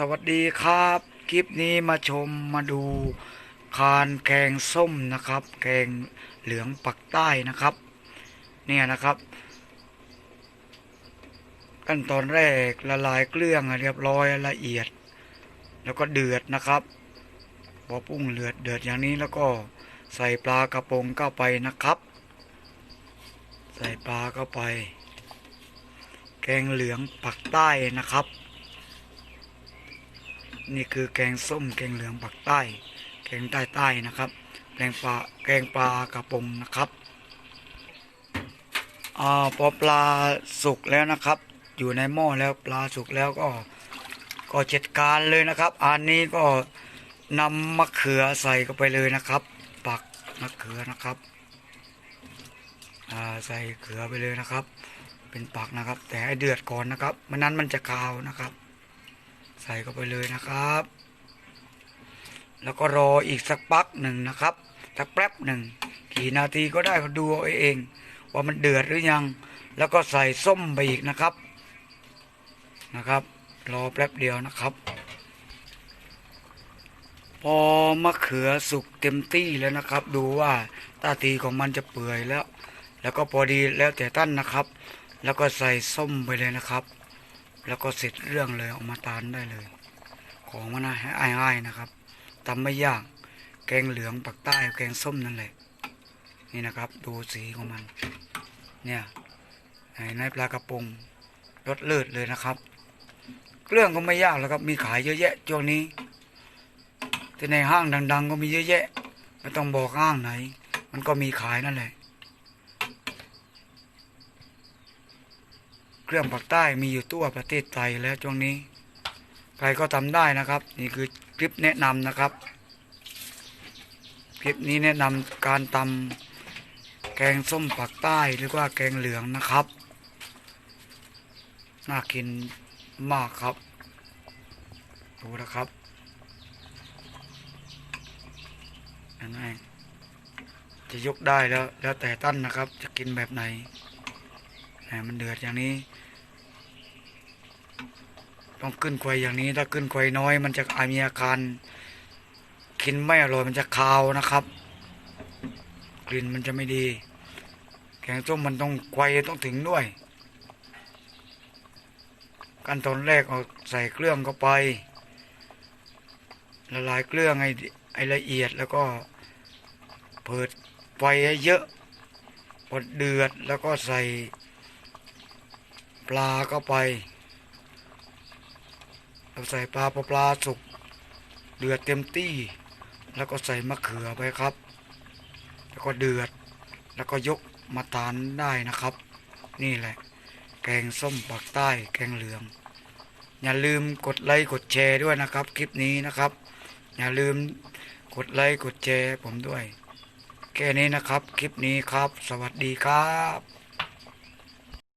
สวัสดีครับ คลิปนี้มาชมมาดู คานแกงส้มนะครับ แกงเหลืองปักใต้นะครับ เนี่ยนะครับ ขั้นตอนแรกละลายเกลืองเรียบร้อยละเอียด แล้วก็เดือดนะครับพอปุ้งเลือดเดือดอย่างนี้แล้วก็ใส่ปลากระพงเข้าไปนะครับ ใส่ปลาเข้าไป แกงเหลืองปักใต้นะครับ นี่คือแกงส้มแกงเหลืองปักใต้ แกงใต้ใต้นะครับแกงปลาแกงปลากระพงนะครับอาพอปลาสุกแล้วนะครับ อยู่ในหม้อแล้วปลาสุกแล้วก็ก็จัดการเลยนะครับ อันนี้ก็นำมะเขือใส่เข้าไปเลยนะครับ ปักมะเขือนะครับใส่เขือไปเลยนะครับ เป็นปักนะครับ แต่ให้เดือดก่อนนะครับไม่นั้นมันจะคาวนะครับ ใส่เข้าไปเลยนะครับ แล้วก็รออีกสักปักหนึ่งนะครับ สักแป๊บหนึ่งกี่นาทีก็ได้ก็ดูเอาเอง ว่ามันเดือดหรือยัง แล้วก็ใส่ส้มไปอีกนะครับนะครับ รอแป๊บเดียวนะครับ พอมะเขือสุกเต็มที่แล้วนะครับ ดูว่าตาทีของมันจะเปื่อยแล้ว แล้วก็พอดีแล้วแต่ท่านนะครับ แล้วก็ใส่ส้มไปเลยนะครับ แล้วก็เสร็จเรื่องเลยออกมาทานได้เลย ของมันนะให้อายๆนะครับทำไม่ยาก แกงเหลืองปักใต้แกงส้มนั่นแหละนี่นะครับ ดูสีของมัน เนี่ยในปลากระพงรสเลิศเลยนะครับ เครื่องก็ไม่ยากแล้วครับ มีขายเยอะแยะช่วงนี้ที่ในห้างดัง ๆ ก็มีเยอะแยะ ไม่ต้องบอกห้างไหน มันก็มีขายนั่นแหละ เครื่องปักใต้มีอยู่ทั่วประเทศไทยแล้วช่วงนี้ ใครก็ทำได้นะครับ นี่คือคลิปแนะนำนะครับ คลิปนี้แนะนำการตำแกงส้มปักใต้หรือว่าแกงเหลืองนะครับ น่ากินมากครับ ดูนะครับอันนี้จะยกได้แล้วแล้วแต่ตั้นนะครับ จะกินแบบไหน แหมมันเดือดอย่างนี้ ต้องขึ้นไฟอย่างนี้ ถ้าขึ้นไฟน้อย มันจะอามีอาการกินไม่อร่อยมันจะคาวนะครับ กลิ่นมันจะไม่ดี แกงส้มมันต้องไฟต้องถึงด้วย ขั้นตอนแรกเอาใส่เครื่องเข้าไปละลายเครื่องให้ให้ละเอียดแล้วก็เปิดไฟให้เยอะพอเดือดแล้วก็ใส่ ปลาเข้าไปเราใส่ปลาพอปลาสุกเดือดเต็มที่ แล้วก็ใส่มะเขือไปครับ แล้วก็เดือด แล้วก็ยกมาทานได้นะครับ นี่แหละ แกงส้มปากใต้แกงเหลือง อย่าลืมกดไลค์กดแชร์ด้วยนะครับ คลิปนี้นะครับ อย่าลืมกดไลค์กดแชร์ผมด้วย แค่นี้นะครับ คลิปนี้ครับ สวัสดีครับ